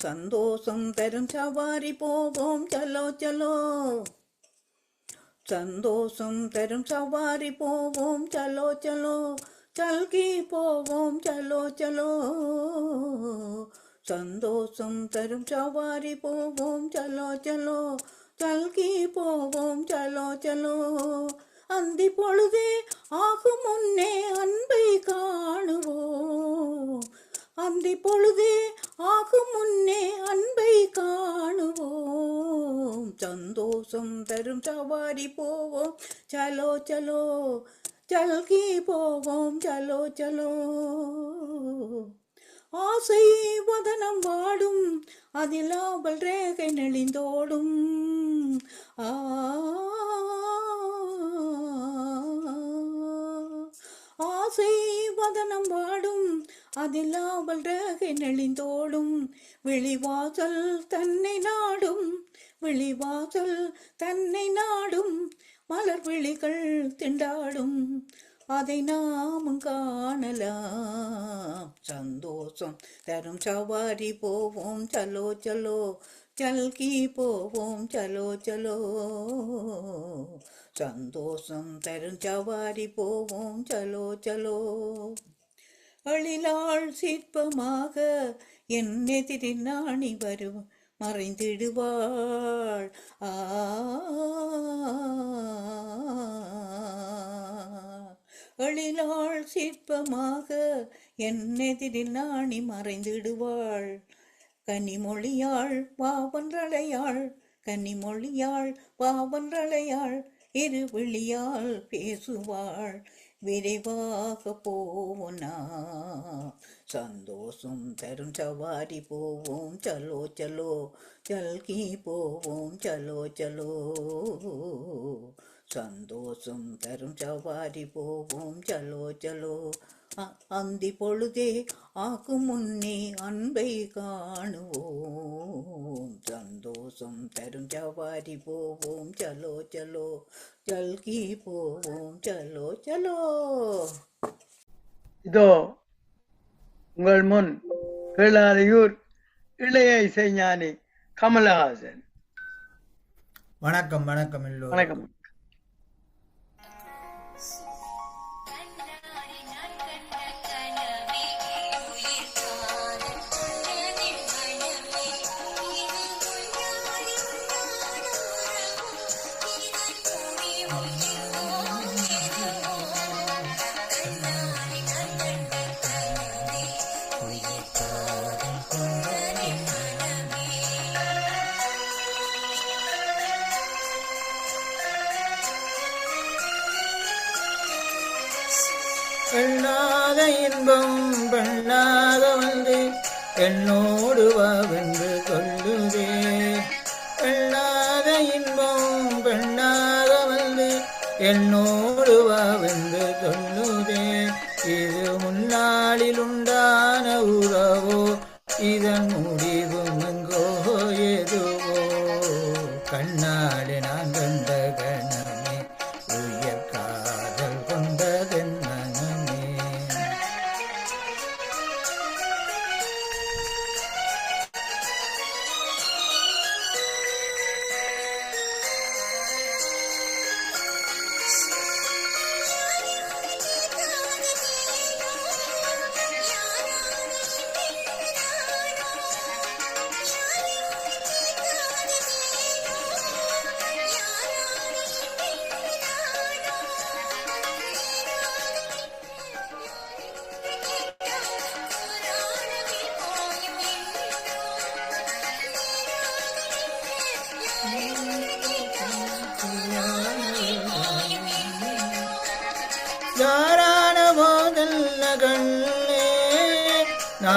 சந்தோஷம் தரும் சவாரி போவோம் சலோ சலோ சந்தோஷம் தரும் சவாரி போவோம் சலோ சலோ சல்கி போவோம் சலோ சலோ சந்தோஷம் தரும் சவாரி போவோம் சலோ சலோ சல்கி போவோம் சலோ சலோ அந்தி பொழுதே ஆகும் முன்னே அன்பை காணுவோம் அந்த பொழுதே ஆகும் முன்னே அன்பை காணுவோம். சந்தோஷம் தரும் சவாரி போவோம். சலோ சலோ சல்கி போவோம். சலோ சலோ. ஆசை வதனம் வாடும். அதில் அவள் ரேகை நெளிந்தோடும். ஆ. ஆசை வதனம் வாடும். அதில் அவள் ரேகை நெளிந்தோடும் வெளிவாசல் தன்னை நாடும் வெளிவாசல் தன்னை நாடும் மலர் விழிகள் திண்டாடும் அதை நாமும் காணலாம் சந்தோஷம் தரும் சவாரி போவோம் சலோ சலோ சல்கி போவோம் சலோ சலோ சந்தோஷம் தரும் சவாரி போவோம் சலோ சலோ அழிலாள் சிற்பமாக என் எதிரில் நாணி வரும். மறைந்திடுவாள். ஆ. அழிலாள் சிற்பமாக என் எதிரில் நாணி மறைந்திடுவாள். கனிமொழியாள் வாவன்றளையாள் கனிமொழியாள் வாவன்றளையாள் இரு விழியால் பேசுவாள். விரைவாக போனா சந்தோஷம் தரும் சவாரி போவோம் சலோ சலோ சல்கி போவோம் சலோ சலோ சந்தோஷம் தரும் சவாரி போவோம் சலோ சலோ அ- அந்தி பொழுதே ஆகும் முன்னே அன்பை காணுவோம். சந்தோஷம் தரும் சவாரி போவோம். சலோ சலோ சல்கி போவோம். சலோ சலோ. இதோ உங்கள் முன் கீழாலையூர் இளைய இசைஞானி கமலஹாசன். வணக்கம் வணக்கம் எல்லோரும். வணக்கம். என்னோடு வாவென்று சொல்லுதே பெண்ணாக இன்பம் பெண்ணாக வந்து என்னோடு வாவென்று ധാരാള കണ്ണേ നാ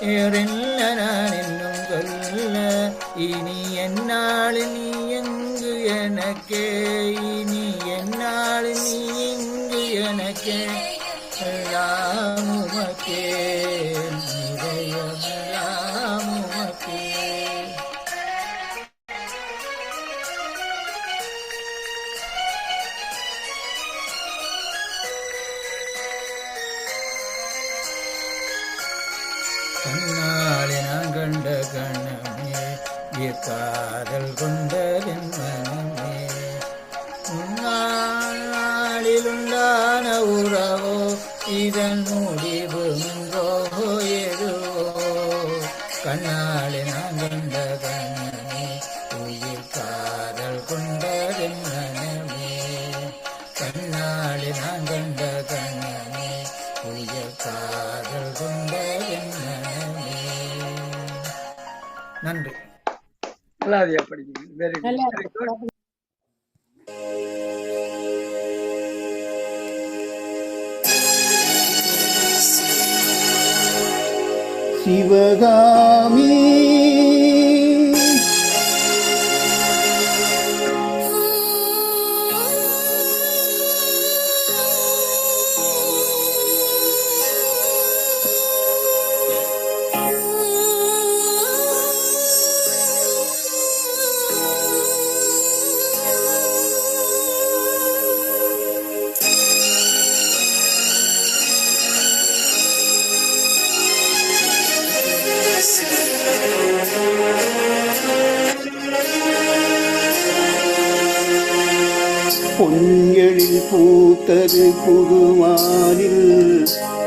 வேறென்ன நான் இன்னும் சொல்ல? இனி என்னால் நீ எங்கு எனக்கே? இனி என்னால் நீ இங்கு எனக்கே? எல்லாம் உமக்கே. கொண்ட கணமே என் காதல் கொண்டதென் மனமே. முன்னாளில் உண்டான உறவோ இதன் முடிவு very good very good Sivakami பூத்தது புதுவானில்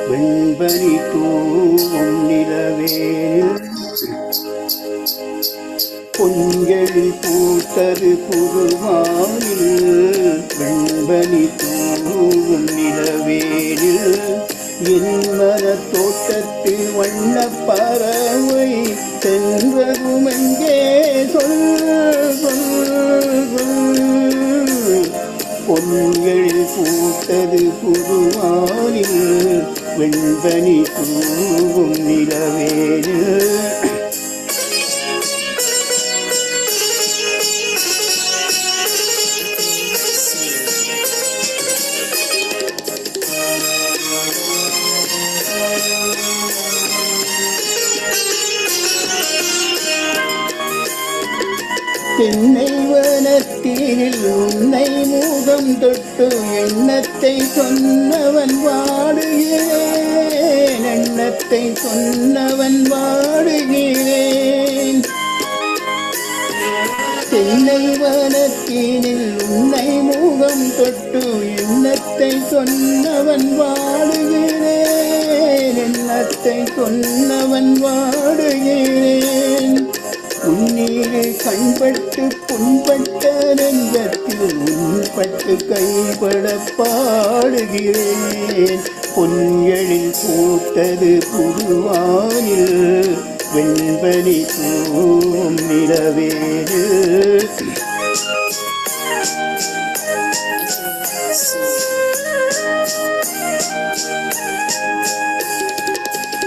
வெண்பனி தூவும் நிலவேனில் பொன்களில் பூத்தது புதுவானில் வெண்பனி தூவும் நிலவேனில் என் மன தோட்டத்தில் வண்ண பறவை சென்றதும் பொன்களில் பூத்தது புதுவானில் வெண்பனி தூவும் நிலவேறு. முகம் தொட்டு எண்ணத்தை சொன்னவன் வாடுகிறேன். எண்ணத்தை சொன்னவன் வாடுகிறேன். தென்னை வனத்தினில் உன்னை முகம் தொட்டு எண்ணத்தை சொன்னவன் வாடுகிறேன். எண்ணத்தை சொன்னவன் வாடுகிறேன். உன்னீரு கண்பட்டு புண்பட்டு பட்டு கைப்பட பாடுகிறேன். பொன்களில் பூத்தது புதுவானில் வெண்பனி தூவும் நிலவேறு.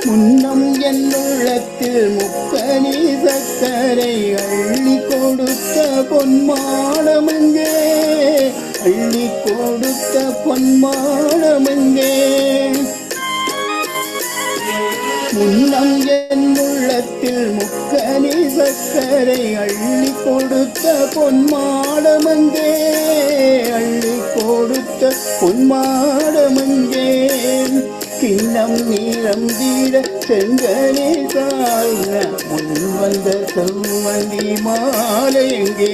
முன்னம் என் உள்ளத்தில் முக்கனி சக்கரை அள்ளி கொடுத்த பொன்மானமங்கே அள்ளி கொடுத்த பொன்மானமெங்கே? முன்னம் என் உள்ளத்தில் முக்கனி சக்கரை அள்ளி கொடுத்த பொன்மாடமங்கே அள்ளி கொடுத்த பொன்மாடமங்கே கிண்ணம் நீளம் தீர செங்கனே தாழ்ந்த முன் வந்த செவ்வந்தி மாலை எங்கே?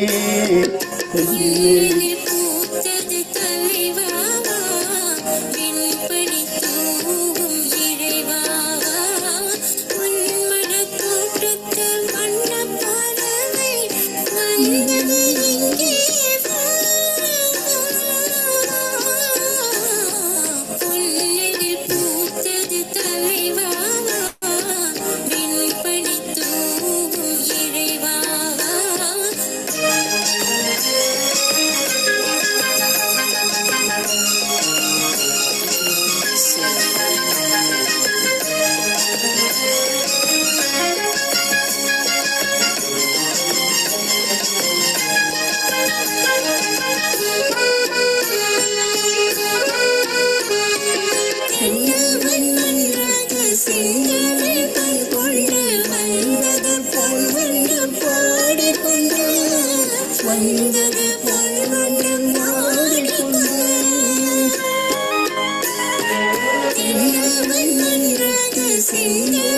see you.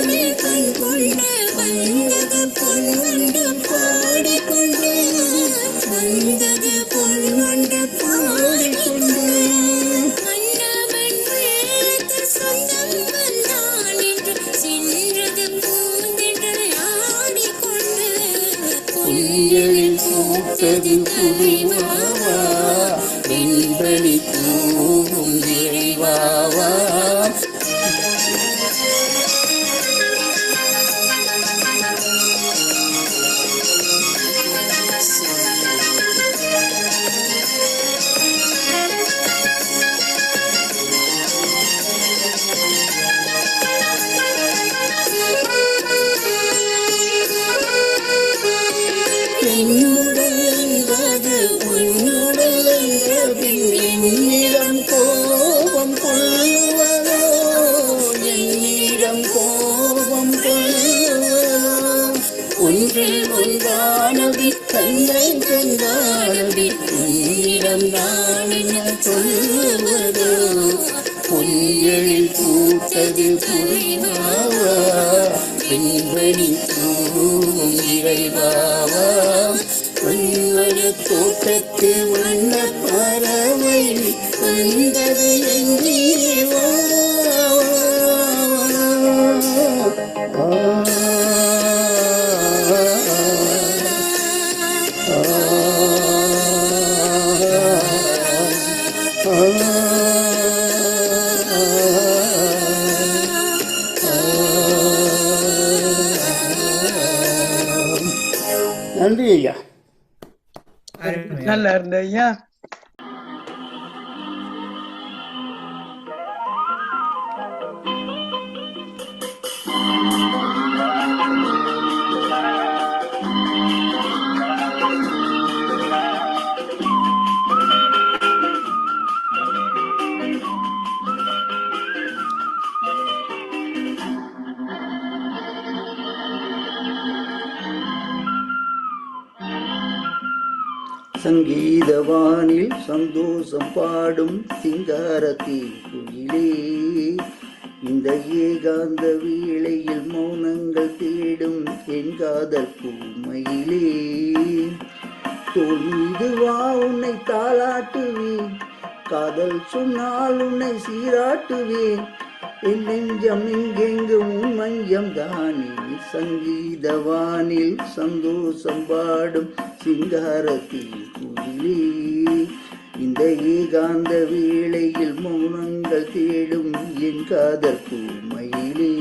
ಬೆಳಿತು ஒன்றானபி கண்ணை கண்டானபி உன்னிடம் நான் என்ன சொல்லுவதோ பொன்னியலில் பூத்தது புரிவாவா பெண்மணி தூவும் இறைவாவா பெண்மணி தோட்டத்து உள்ள பறவை வந்தது எங்கே நல்லா சந்தோஷம் பாடும் சிங்காரத்தி குயிலே இந்த ஏகாந்த வேளையில் மௌனங்கள் தேடும் என் காதல் பூமையிலே. தோல் மீது வா உன்னை தாளாட்டுவேன். காதல் சொன்னால் உன்னை சீராட்டுவேன். என் நெஞ்சம் இங்கெங்கும் உன் மையம் தானே சங்கீதவானில் சந்தோஷம் பாடும் சிங்காரத்தில் குயிலே இந்த ஏகாந்த வேளையில் மௌனங்கள் தேடும் என் காதல் பூமையிலே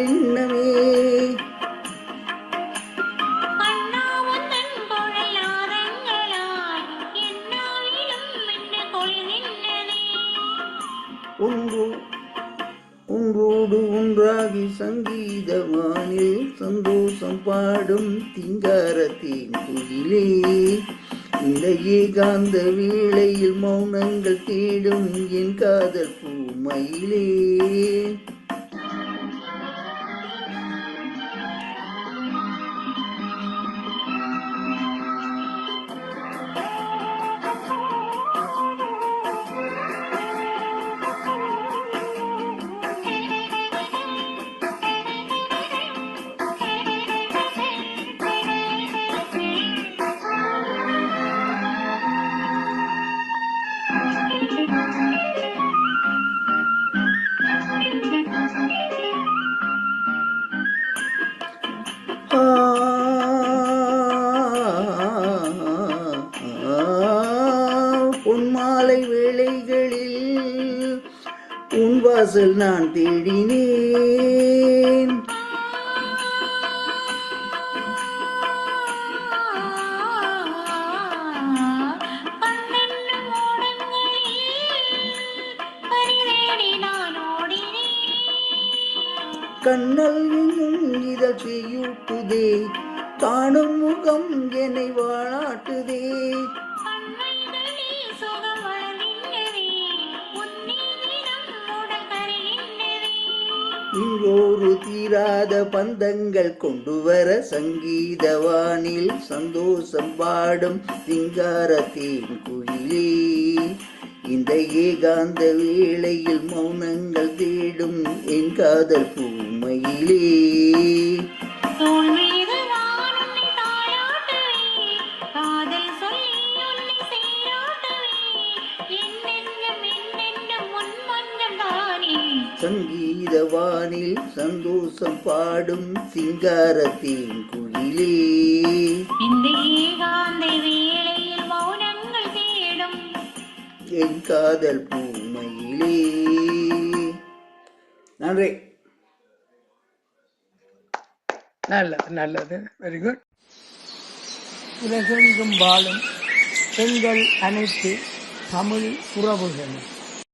கொள்கின்றதே ஒன்று ஒன்றோடு ஒன்றாகி சங்கீதவானில் சந்தோஷம் பாடும் திங்காரத்தின் குயிலே. இந்த ஏகாந்த வேளையில் மௌனங்கள் தேடும் என் காதல் பூமையிலே வாசல் நான் தேடினேன். கண்ணல் இதழ் செய்யூட்டுதே காணும் முகம் என்னை வாழாட்டுதே. தீராத பந்தங்கள் கொண்டு வர சங்கீத வானில் சந்தோஷம் பாடும் சிங்காரத்தின் குயிலே. இந்த ஏகாந்த வேளையில் மௌனங்கள் தேடும் என் காதல் பூமையிலே. சங்கீத வானில் சந்தோஷம் பாடும் சிங்காரத்தின் குயிலே. இந்த ஏகாந்த வேளையில் மௌனங்கள் தேடும் என் காதல் பூமையிலே. நன்றி. நல்லது நல்லது. வெரி குட் உலகெங்கும் வாழும் எங்கள் அனைத்து தமிழ் உறவுகளும்.